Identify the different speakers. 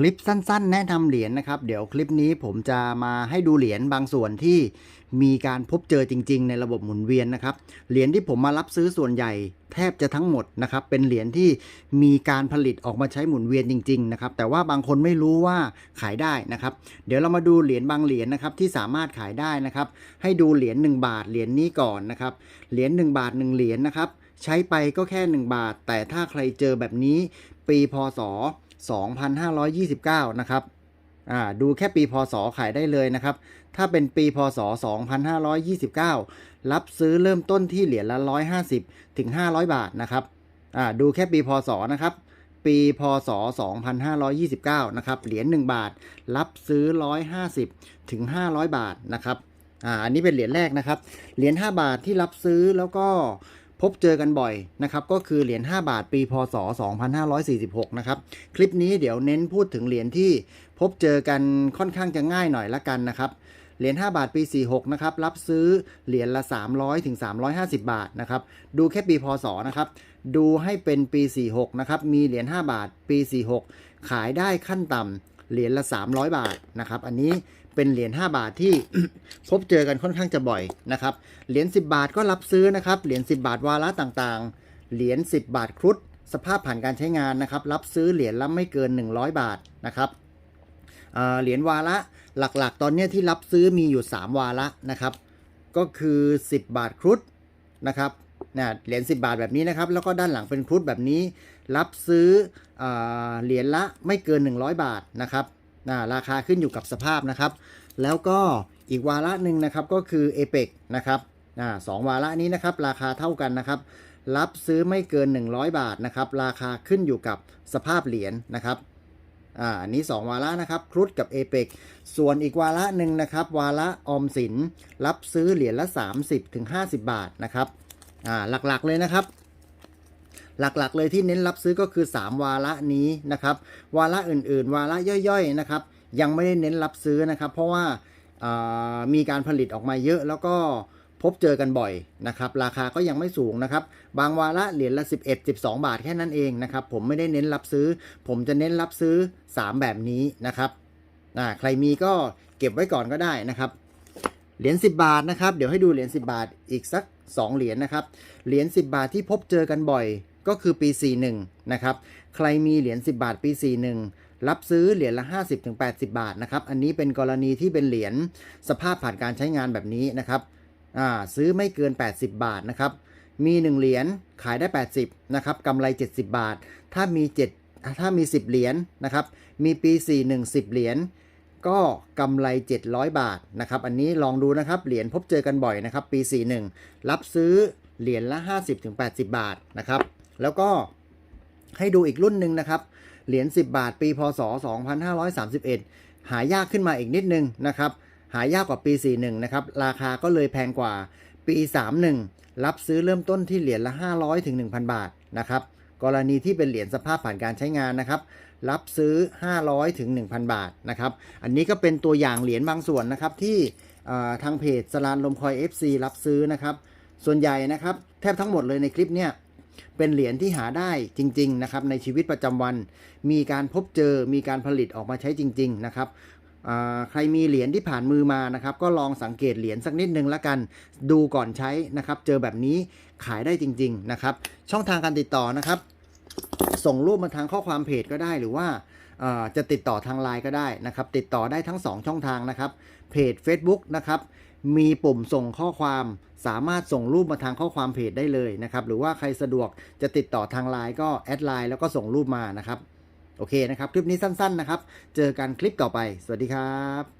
Speaker 1: คลิปสั้นๆ แนะนำเหรียญนะครับ เดี๋ยวคลิปนี้ผมจะมาให้ดูเหรียญบางส่วนที่มีการพบเจอจริง ๆ ในระบบหมุนเวียนนะครับ เหรียญที่ผมมารับซื้อส่วนใหญ่แทบจะทั้งหมดนะครับ เป็นเหรียญที่มีการผลิตออกมาใช้หมุนเวียนจริง ๆ นะครับ แต่ว่าบางคนไม่รู้ว่าขายได้นะครับ เดี๋ยวเรามาดูเหรียญบางเหรียญนะครับที่สามารถขายได้นะครับ ให้ดูเหรียญ1บาทเหรียญนี้ก่อนนะครับ เหรียญ1บาท1เหรียญนะครับ ใช้ไปก็แค่ 1 บาท แต่ถ้าใครเจอแบบนี้ปีพศ 2529 นะครับอ่าดูแค่ปีพศขายได้เลยนะครับ ถ้าเป็นปีพศ 2529 รับซื้อเริ่มต้นที่เหรียญละ 150 ถึง 500 บาทนะครับอ่าดูแค่ปีพศนะครับ ปีพศ 2529 นะครับ เหรียญ1บาท รับซื้อ 150 ถึง 500 บาทนะครับอ่าอันนี้เป็นเหรียญแรกนะครับ เหรียญ5บาทที่รับซื้อแล้วก็ พบเจอกันบ่อยนะครับก็คือเหรียญ5บาทปีพศ 2546 นะครับคลิปนี้เดี๋ยวเน้นพูดถึงเหรียญที่พบเจอกันค่อนข้างจะง่ายหน่อยละกันนะครับเหรียญ5บาทปี 46 นะครับ รับซื้อเหรียญละ 300ถึง350 บาทนะครับ ดูแค่ปีพศนะครับ ดูให้เป็นปี 46 นะครับ มีเหรียญ5บาทปี 46 ขายได้ขั้นต่ำ เหรียญละ 300 บาทนะครับ อันนี้เป็นเหรียญ5บาทที่พบเจอกันค่อนข้างจะบ่อยนะครับ เหรียญ10 บาทก็รับซื้อนะครับ เหรียญ10 บาทวาระต่างๆ เหรียญ10 บาทครุฑสภาพผ่านการใช้งานนะครับ รับซื้อเหรียญละไม่เกิน 100 บาทนะครับเหรียญวาระหลักๆ ตอนนี้ที่รับซื้อมีอยู่ 3 วาระนะครับ ก็คือ 10 บาทครุฑนะครับ นะเหรียญ10 บาทแบบนี้นะครับ แล้วก็ด้านหลังเป็นครุฑแบบนี้ รับซื้อเอเหรียญละไม่เกิน 100 บาทนะครับนะราคาขึ้นอยู่กับสภาพนะครับ แล้วก็อีกวาระหนึ่งนะครับก็คือ a p e c นะครับอ่าสองวาระนี้นะครับ ราคาเท่ากันนะครับรับซื้อไม่เกิน 100 บาทนะครับ ราคาขึ้นอยู่กับสภาพเหรียญนะครับอ่าอันนี้ 2 วาระนะครับ ครุฑกับ a p e c ส่วนอีกวาระหนึ่งนะครับ วาระออมสิน รับซื้อเหรียญละ 30ถึง50 บาทนะครับ อ่าหลักๆเลยนะครับ หลักๆเลยที่เน้นรับซื้อก็คือ 3 วาระนี้นะครับ วาระอื่นๆ วาระย่อยๆนะครับ ยังไม่ได้เน้นรับซื้อนะครับ เพราะว่าามีการผลิตออกมาเยอะแล้วก็พบเจอกันบ่อยนะครับ ราคาก็ยังไม่สูงนะครับ บางวาระเหรียญละ 11 12 บาทแค่นั้นเองนะครับ ผมไม่ได้เน้นรับซื้อ ผมจะเน้นรับซื้อ 3 แบบนี้นะครับใครมีก็เก็บไว้ก่อนก็ได้นะครับ เหรียญ10 บาทนะครับ เดี๋ยวให้ดูเหรียญ10 บาทอีกสัก 2 เหรียญนะครับ เหรียญ10 บาทที่พบเจอกันบ่อยก็คือปี 41 นะครับ ใครมีเหรียญ10 บาทปี 41 รับซื้อเหรียญละ 50-80 บาทนะครับ อันนี้เป็นกรณีที่เป็นเหรียญสภาพผ่านการใช้งานแบบนี้นะครับ ซื้อไม่เกิน 80 บาทนะครับ มี 1 เหรียญขายได้ 80 นะครับกำไร 70 บาท ถ้ามี 7 ถ้ามี 10 เหรียญนะครับ มีปี 41 10 เหรียญ ก็กำไร 700 บาทนะครับ อันนี้ลองดูนะครับ เหรียญพบเจอกันบ่อยนะครับ ปี 41 รับซื้อเหรียญละ 50-80 บาทนะครับ แล้วก็ให้ดูอีกรุ่นหนึ่งนะครับ เหรียญ 10 บาท ปี พศ 2531 หายากขึ้นมาอีกนิดนึงนะครับ หายากกว่าปี 41 นะครับ ราคาก็เลยแพงกว่าปี 31 รับซื้อเริ่มต้นที่เหรียญละ 500ถึง1,000 บาทนะครับ กรณีที่เป็นเหรียญสภาพผ่านการใช้งานนะครับ รับซื้อ 500 ถึง 1,000 บาทนะครับ อันนี้ก็เป็นตัวอย่างเหรียญบางส่วนนะครับ ที่ทางเพจสลานลมคอย FC รับซื้อนะครับ ส่วนใหญ่นะครับ แทบทั้งหมดเลยในคลิปเนี่ยเป็นเหรียญที่หาได้จริง ๆ นะครับ ในชีวิตประจำวัน มีการพบเจอมีการผลิตออกมาใช้จริง ๆ นะครับ ใครมีเหรียญที่ผ่านมือมานะครับ ก็ลองสังเกตเหรียญสักนิดนึงละกัน ดูก่อนใช้นะครับ เจอแบบนี้ขายได้จริง ๆนะครับ ช่องทางการติดต่อนะครับ ส่งรูปมาทางข้อความเพจก็ได้หรือว่าจะติดต่อทางไลน์ก็ได้นะครับ ติดต่อได้ทั้ง 2 ช่องทางนะครับ เพจ Facebook นะครับมีปุ่มส่งข้อความสามารถส่งรูปมาทางข้อความเพจได้เลยนะครับ หรือว่าใครสะดวกจะติดต่อทางไลน์ก็แอดไลน์แล้วก็ส่งรูปมานะครับ โอเคนะครับ คลิปนี้สั้นๆนะครับ เจอกันคลิปต่อไป สวัสดีครับ